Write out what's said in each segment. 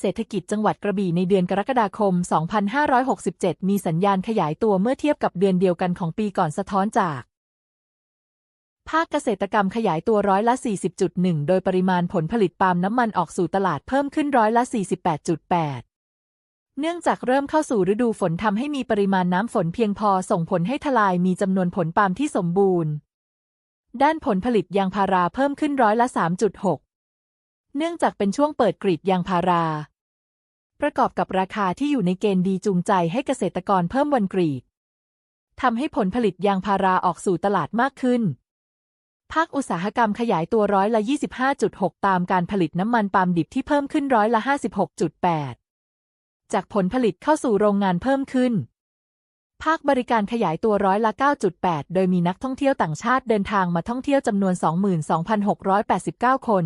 เศรษฐกิจจังหวัดกระบี่ในเดือนกรกฎาคม 2567 มีสัญญาณขยายตัวเมื่อเทียบกับเดือนเดียวกันของปีก่อนสะท้อนจาก ภาคเกษตรกรรมขยายตัวร้อยละ 40.1 โดยปริมาณผลผลิตปาล์มน้ำมันออกสู่ตลาดเพิ่มขึ้นร้อยละ 48.8เนื่องจากเริ่มเข้าสู่ฤดูฝนทำให้มีปริมาณน้ำฝนเพียงพอส่งผลให้ทลายมีจำนวนผลปาล์มที่สมบูรณ์ ด้านผลผลิตยางพาราเพิ่มขึ้นร้อยละ 3.6 เนื่องจากเป็นช่วงเปิดกรีดยางพารา ประกอบกับราคาที่อยู่ในเกณฑ์ดีจูงใจให้เกษตรกรเพิ่มวันกรีดทำให้ผลผลิตยางพาราออกสู่ตลาดมากขึ้น ภาคอุตสาหกรรมขยายตัวร้อยละ 25.6 ตามการผลิตน้ำมันปาล์มดิบที่เพิ่มขึ้นร้อยละ 56.8 จากผลผลิตเข้าสู่โรงงานเพิ่มขึ้น ภาคบริการขยายตัวร้อยละ 9.8 โดยมีนักท่องเที่ยวต่างชาติเดินทางมาท่องเที่ยวจำนวน 22,689 คน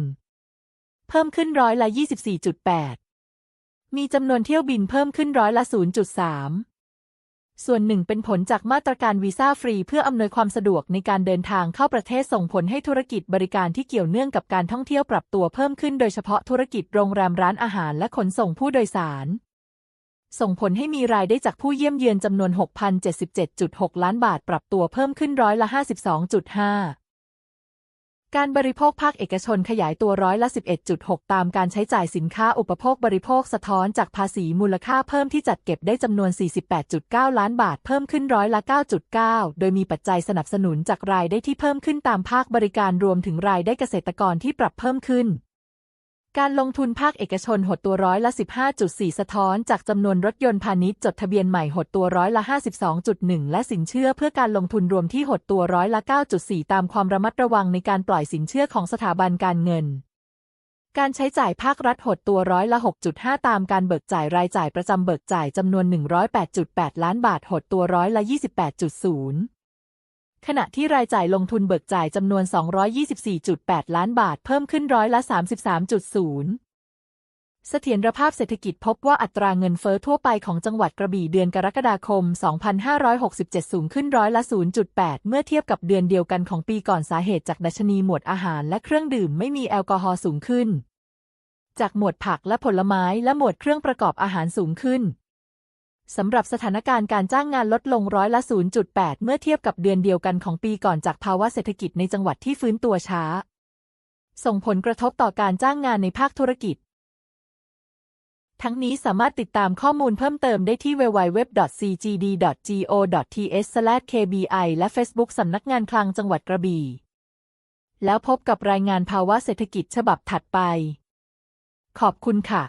เพิ่มขึ้นร้อยละ 24.8 มีจำนวนเที่ยวบินเพิ่มขึ้นร้อยละ 0.3 ส่วนหนึ่งเป็นผลจากมาตรการวีซ่าฟรีเพื่ออำนวยความสะดวกในการเดินทางเข้าประเทศส่งผลให้ธุรกิจบริการที่เกี่ยวเนื่องกับการท่องเที่ยวปรับตัวเพิ่มขึ้นโดยเฉพาะธุรกิจโรงแรมร้านอาหารและขนส่งผู้โดยสาร ส่งผลให้มีรายได้จากผู้เยี่ยมเยือนจำนวน 6,077.6 ล้านบาทปรับตัวเพิ่มขึ้นร้อยละ 52.5 การบริโภคภาคเอกชนขยายตัวร้อยละ 11.6 ตามการใช้จ่ายสินค้าอุปโภคบริโภคสะท้อนจากภาษีมูลค่าเพิ่มที่จัดเก็บได้จำนวน 48.9 ล้านบาทเพิ่มขึ้นร้อยละ 9.9 โดยมีปัจจัยสนับสนุนจากรายได้ที่เพิ่มขึ้นตามภาคบริการรวมถึงรายได้เกษตรกรที่ปรับเพิ่มขึ้น การลงทุนภาคเอกชนหดตัวร้อยละ 15.4 สะท้อนจากจำนวนรถยนต์พาณิชย์จดทะเบียนใหม่หดตัวร้อยละ 52.1 และสินเชื่อเพื่อการลงทุนรวมที่หดตัวร้อยละ 9.4 ตามความระมัดระวังในการปล่อยสินเชื่อของสถาบันการเงิน การใช้จ่ายภาครัฐหดตัวร้อยละ 6.5 ตามการเบิกจ่ายรายจ่ายประจำเบิกจ่ายจำนวน 108.8 ล้านบาทหดตัวร้อยละ 28.0 ขณะที่รายจ่ายลงทุนเบิกจ่ายจำนวน 224.8 ล้านบาทเพิ่มขึ้นร้อยละ 33.0เสถียรภาพเศรษฐกิจพบว่าอัตราเงินเฟ้อทั่วไปของจังหวัดกระบี่เดือนกรกฎาคม 2567 สูงขึ้นร้อยละ 0.8 เมื่อเทียบกับเดือนเดียวกันของปีก่อนสาเหตุจากดัชนีหมวดอาหารและเครื่องดื่มไม่มีแอลกอฮอล์สูงขึ้น จากหมวดผักและผลไม้และหมวดเครื่องประกอบอาหารสูงขึ้น สำหรับสถานการณ์การจ้างงานลดลงร้อยละ 0.8 เมื่อเทียบกับเดือนเดียวกันของปีก่อนจากภาวะเศรษฐกิจในจังหวัดที่ฟื้นตัวช้า ส่งผลกระทบต่อการจ้างงานในภาคธุรกิจ ทั้งนี้สามารถติดตามข้อมูลเพิ่มเติมได้ที่ www.cgd.go.th/kbi และ Facebook สำนักงานคลังจังหวัดกระบี่ แล้วพบกับรายงานภาวะเศรษฐกิจฉบับถัดไป ขอบคุณค่ะ